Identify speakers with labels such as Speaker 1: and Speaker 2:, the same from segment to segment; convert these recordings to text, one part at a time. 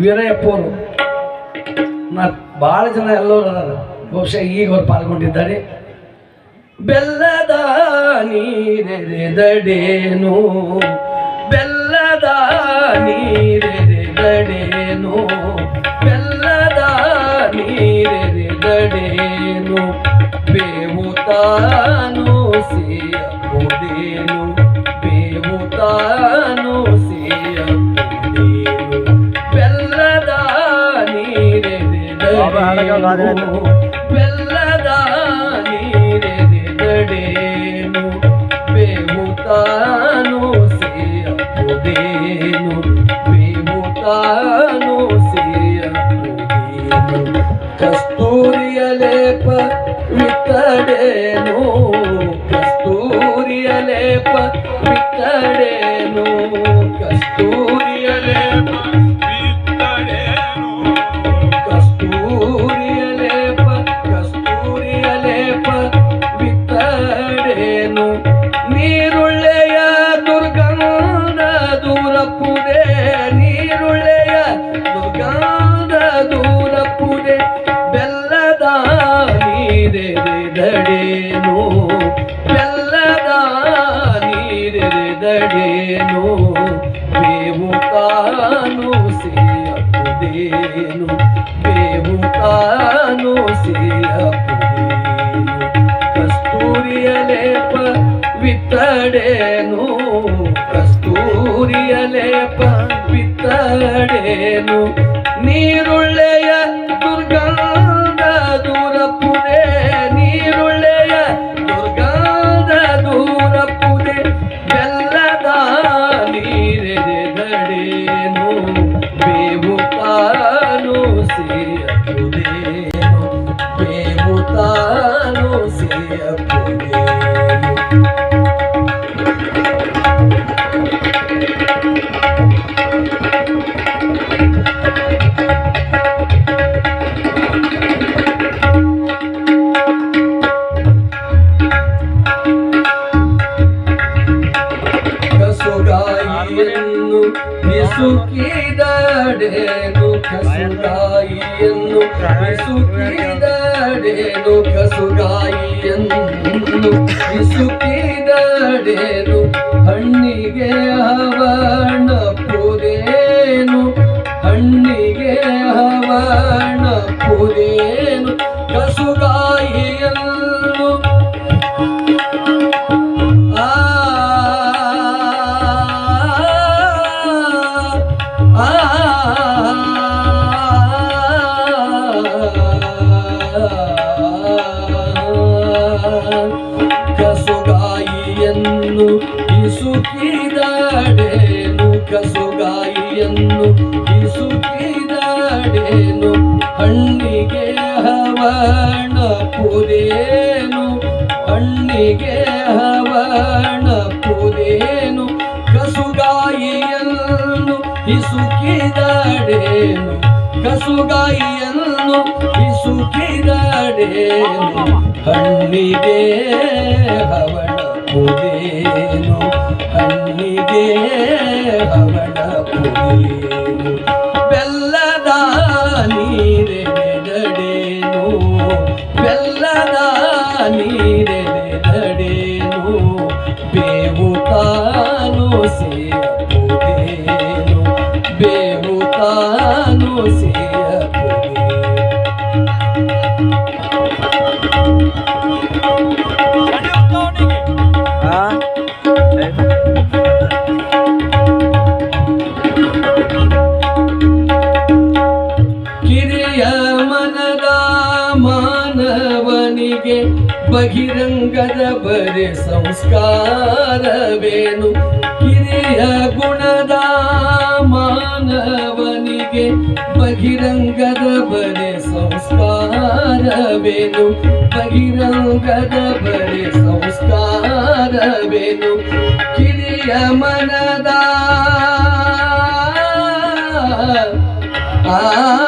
Speaker 1: ವೀರಯ್ಯಪ್ಪವರು. ನಾ ಭಾಳ ಜನ ಎಲ್ಲರೂ ಅದಾರ. ಬಹುಶಃ ಈಗ ಅವ್ರು ಪಾಲ್ಗೊಂಡಿದ್ದಾರೆ. ಬೆಲ್ಲದ ನೀರೆರೆದಡೇನು? ಬೆಲ್ಲದ ನೀರೆರೆದಡೇನು? ಬೆಲ್ಲದ ನೀರೆರೆದಡೇನು? ಬೇವು ತಾನು ಸೇಯಬಹುದೇನು ಬೆಲ್ಲದ ನೀರೆರೆದಡೇನು ಬೇವು ತಾನು ಸೇಯಬಹುದೇನು ಬೇವು ತಾನು ಸೇಯಬಹುದೇನು ಕಸ್ತೂರಿಯ ಲೇಪ ವಿತ್ತಡೇನು? ಕಸ್ತೂರಿಯ ಲೇಪ ಕಸ್ತೂರಿಯ ಲೇಪ ಕಸ್ತೂರಿಯ ಲೇಪ ನೀರುಳ್ಳೆಯ ಬಿಸುಕಿದಡೇನು ಕಸುಗಾಯಿಯನ್ನು ಬಿಸುಕಿದಡೇನು ಕಸುಗಾಯಿಯನ್ನು ಬಿಸುಕಿದಡೇನು ಹಣ್ಣಿಗೆ ಹವಣ ಪುರೇನು ಹಣ್ಣಿಗೆ ಹವಣ ಪುರೇನು ಕಸುಗಾಯಿಯನ್ನು ಕಸುಗಾಯಿಯನ್ನು ಇಸುಕಿದಡೇನು ಹಣ್ಣಿಗೆ ಹವಣ ಪುರೇನು ಹಣ್ಣಿಗೆ ಹವಣ ಪುರೇನು ಕಸುಗಾಯಿಯನ್ನು ಇಸುಕಿದಡೇನು ಕಸುಗಾಯಿಯನ್ನು ಇಸುಕಿದಡೇನು ಹಣ್ಣಿಗೆ ಹವಣ ಪುರೇನು ಹಣ್ಣಿಗೆ ಹವಣ ಬೆಲ್ಲದ ನೀರೆರೆದಡೇನು ಬೆಲ್ಲದ ನೀರೆರೆದಡೇನು ಬೇವು ತಾನು ಸೇಯಬಹುದೇನು ಬೇವು ತಾನು ಸೇಯಬಹುದೇನು ಮಾನವನಿಗೆ ಬಹಿರಂಗದ ಬರೆ ಸಂಸ್ಕಾರವೇನು? ಕಿರಿಯ ಗುಣದ ಮಾನವನಿಗೆ ಬಹಿರಂಗದ ಬರೆ ಸಂಸ್ಕಾರವೇನು? ಬಹಿರಂಗದ ಬರೆ ಸಂಸ್ಕಾರವೇನು? ಕಿರಿಯ ಮನದ ಆ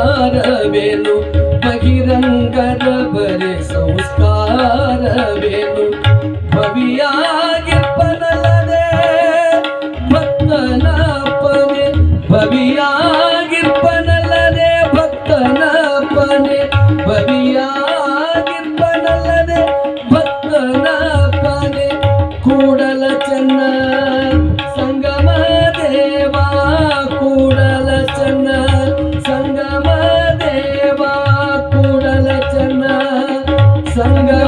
Speaker 1: ಸಂಸ್ಕಾರವೇನು? ಬಹಿರಂಗದ ಬರೆ ಸಂಸ್ಕಾರವೇನು? ಭವಿಯ 三个。